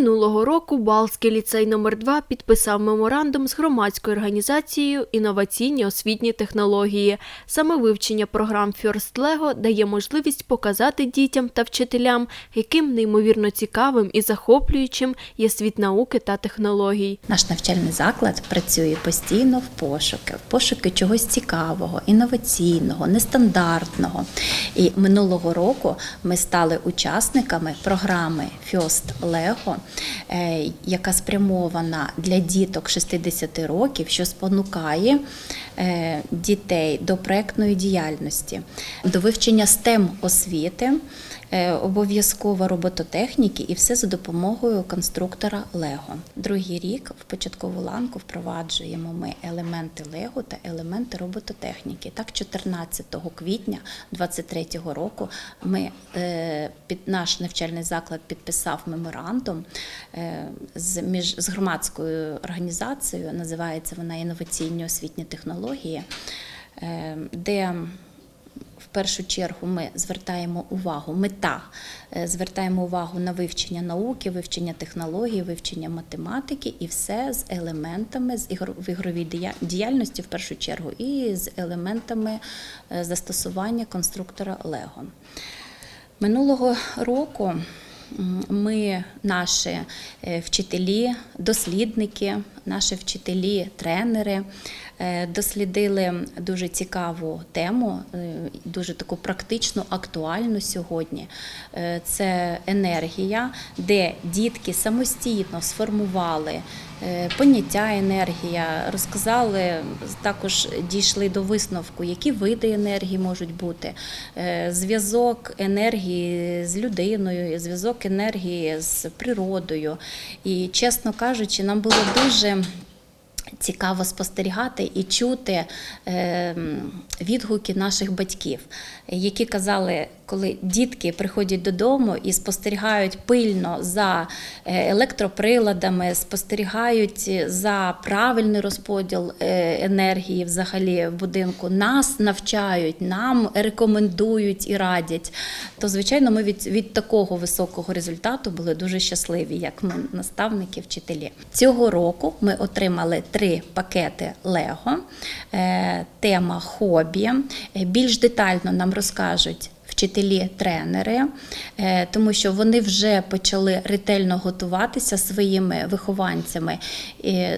Минулого року Балський ліцей номер 2 підписав меморандум з громадською організацією Інноваційні освітні технології. Саме вивчення програм First Lego дає можливість показати дітям та вчителям, яким неймовірно цікавим і захоплюючим є світ науки та технологій. Наш навчальний заклад працює постійно в пошуки, в пошуки чогось цікавого, інноваційного, нестандартного. І минулого року ми стали учасниками програми First Lego, яка спрямована для діток 60 років, що спонукає е, дітей до проектної діяльності, до вивчення STEM освіти. Е, Обов'язково робототехніки і все за допомогою конструктора Лего. Другий рік в початкову ланку впроваджуємо ми елементи Лего та елементи робототехніки. Так, 14 квітня 2023 року ми е, під наш навчальний заклад підписав меморандум е, з між з громадською організацією. Називається вона інноваційні освітні технології, е, де в першу чергу ми звертаємо увагу, мета е, звертаємо увагу на вивчення науки, вивчення технологій, вивчення математики і все з елементами з ігровій діяльності в першу чергу, і з елементами е, застосування конструктора Лего. Минулого року ми, наші е, вчителі, дослідники, наші вчителі, тренери е, дослідили дуже цікаву тему, е, дуже таку практичну, актуальну сьогодні. Це енергія, де дітки самостійно сформували поняття енергія, розказали, також дійшли до висновку, які види енергії можуть бути, е, зв'язок енергії з людиною, зв'язок енергії з природою. І, чесно кажучи, нам було дуже цікаво спостерігати і чути е, відгуки наших батьків, які казали, коли дітки приходять додому і спостерігають пильно за е, електроприладами, спостерігають за правильний розподіл е, енергії взагалі в будинку, нас навчають, нам рекомендують і радять. То, звичайно, ми від, від такого високого результату були дуже щасливі, як ми, наставники, вчителі. Цього року ми отримали три пакети Лего, е, тема хобі. Е, Більш детально нам розкажуть. Вчителі-тренери, е, тому що вони вже почали ретельно готуватися своїми вихованцями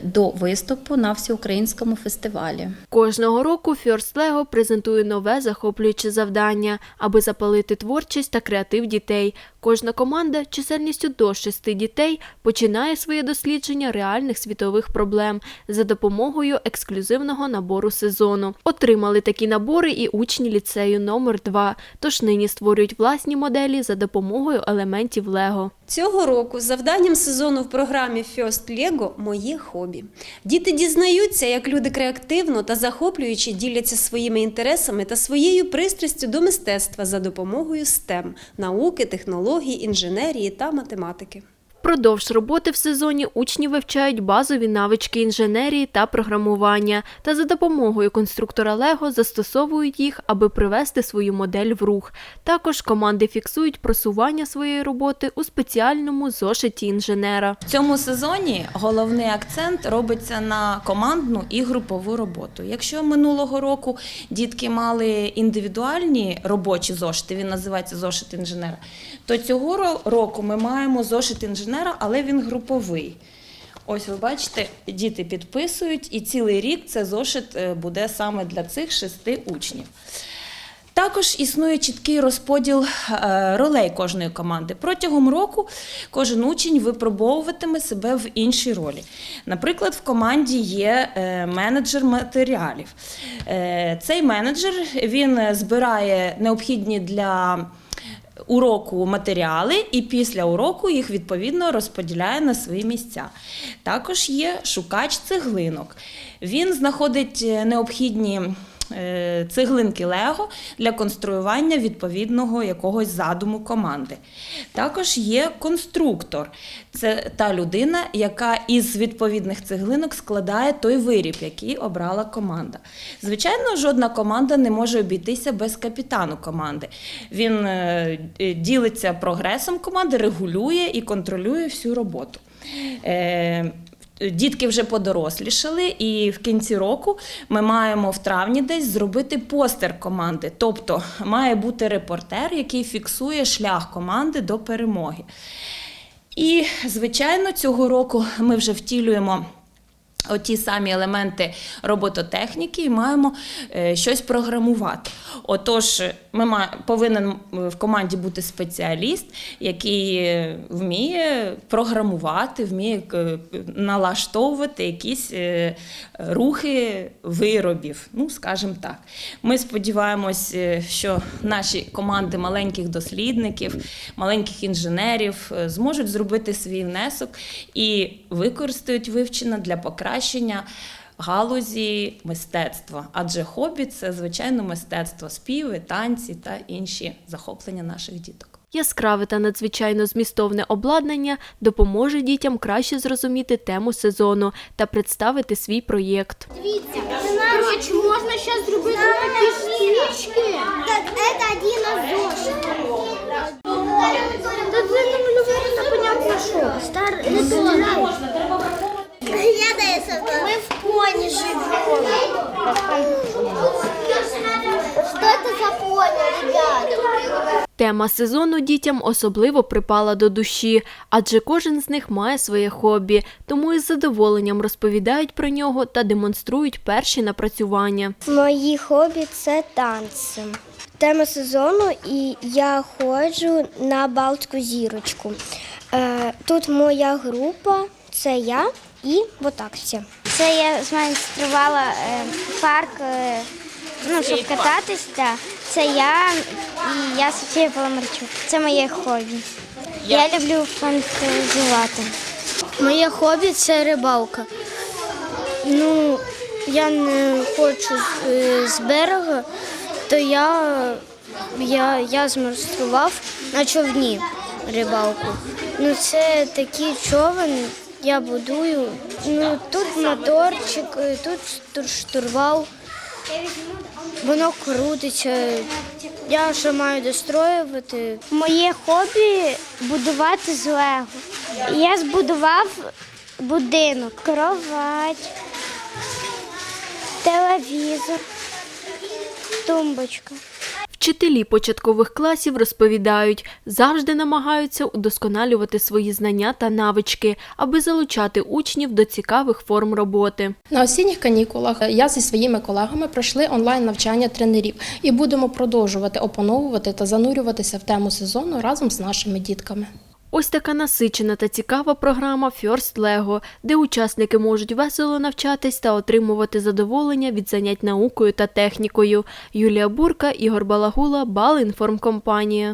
до виступу на всеукраїнському фестивалі. Кожного року First Lego презентує нове захоплююче завдання, аби запалити творчість та креатив дітей. Кожна команда чисельністю до шести дітей починає своє дослідження реальних світових проблем за допомогою ексклюзивного набору сезону. Отримали такі набори і учні ліцею номер 2 тож нині створюють власні моделі за допомогою елементів Лего. Цього року завданням сезону в програмі First Lego моє хобі. Діти дізнаються, як люди креативно та захоплюючи діляться своїми інтересами та своєю пристрастю до мистецтва за допомогою STEM – науки, технологій, інженерії та математики. Впродовж роботи в сезоні учні вивчають базові навички інженерії та програмування та за допомогою конструктора Лего застосовують їх, аби привести свою модель в рух. Також команди фіксують просування своєї роботи у спеціальному зошиті інженера. В цьому сезоні головний акцент робиться на командну і групову роботу. Якщо минулого року дітки мали індивідуальні робочі зошити, він називається зошит інженера, то цього року ми маємо зошит інженера, але він груповий. Ось ви бачите, діти підписують, і цілий рік це зошит е, буде саме для цих шести учнів. Також існує чіткий розподіл е, ролей кожної команди. Протягом року кожен учень випробовуватиме себе в іншій ролі. Наприклад, в команді є е, менеджер матеріалів. Цей менеджер він збирає необхідні для уроку матеріали і після уроку їх відповідно розподіляє на свої місця. Також є шукач цеглинок. Він знаходить е, необхідні цеглинки Лего для конструювання відповідного якогось задуму команди. Також є конструктор. Це та людина, яка із відповідних цеглинок складає той виріб, який обрала команда. Звичайно, жодна команда не може обійтися без капітану команди. Він е, е, ділиться прогресом команди, регулює і контролює всю роботу. Е, Дітки вже подорослішали, і в кінці року ми маємо в травні десь зробити постер команди. Тобто має бути репортер, який фіксує шлях команди до перемоги. І, звичайно, цього року ми вже втілюємо. Оті самі елементи робототехніки і маємо е, щось програмувати. Отож, ми повинен е, в команді бути спеціаліст, який е, вміє програмувати, вміє е, налаштовувати якісь рухи виробів. Ну, скажімо так. Ми сподіваємось, що наші команди маленьких дослідників, маленьких інженерів зможуть зробити свій внесок і використають вивчене для покращення галузі мистецтва. Адже хобі це звичайно мистецтво, співи, танці та інші захоплення наших діток. Яскраве та надзвичайно змістовне обладнання допоможе дітям краще зрозуміти тему сезону та представити свій проєкт. Дивіться, можна ще зробити такі стрічки. Це один із зошитів. Та ви намалювали непонятно що. Стар, Я даю себе. Ми в поні живемо. Що це за поні, ребята? Тема сезону дітям особливо припала до душі, адже кожен з них має своє хобі, тому із задоволенням розповідають про нього та демонструють перші напрацювання. Мої хобі це танці. Тема сезону, і я ходжу на Балтську зірочку. Е, тут моя група, це я і отак всі. Це я змайструвала е, парк, е, ну, щоб кататись. Да. Це я і я Софія Паламарчук. Це моє хобі. Я люблю фантазувати. Моє хобі це рибалка. Ну, я не хочу з, е, берега, то я, я, я змайстрував на човні рибалку. Ну, це такий човен, я будую. Ну, тут моторчик, е, тут штурвал. Воно крутиться. Я ще маю достроювати. Моє хобі будувати з лего. Я збудував будинок, кровать, телевізор, тумбочка. Вчителі початкових класів розповідають, завжди намагаються удосконалювати свої знання та навички, аби залучати учнів до цікавих форм роботи. На осінніх канікулах я зі своїми колегами пройшли онлайн навчання тренерів і будемо продовжувати опановувати та занурюватися в тему сезону разом з нашими дітками. Ось така насичена та цікава програма First Lego, де учасники можуть весело навчатись та отримувати задоволення від занять наукою та технікою. Юлія Бурка, Ігор Балагула, Балінформкомпанія.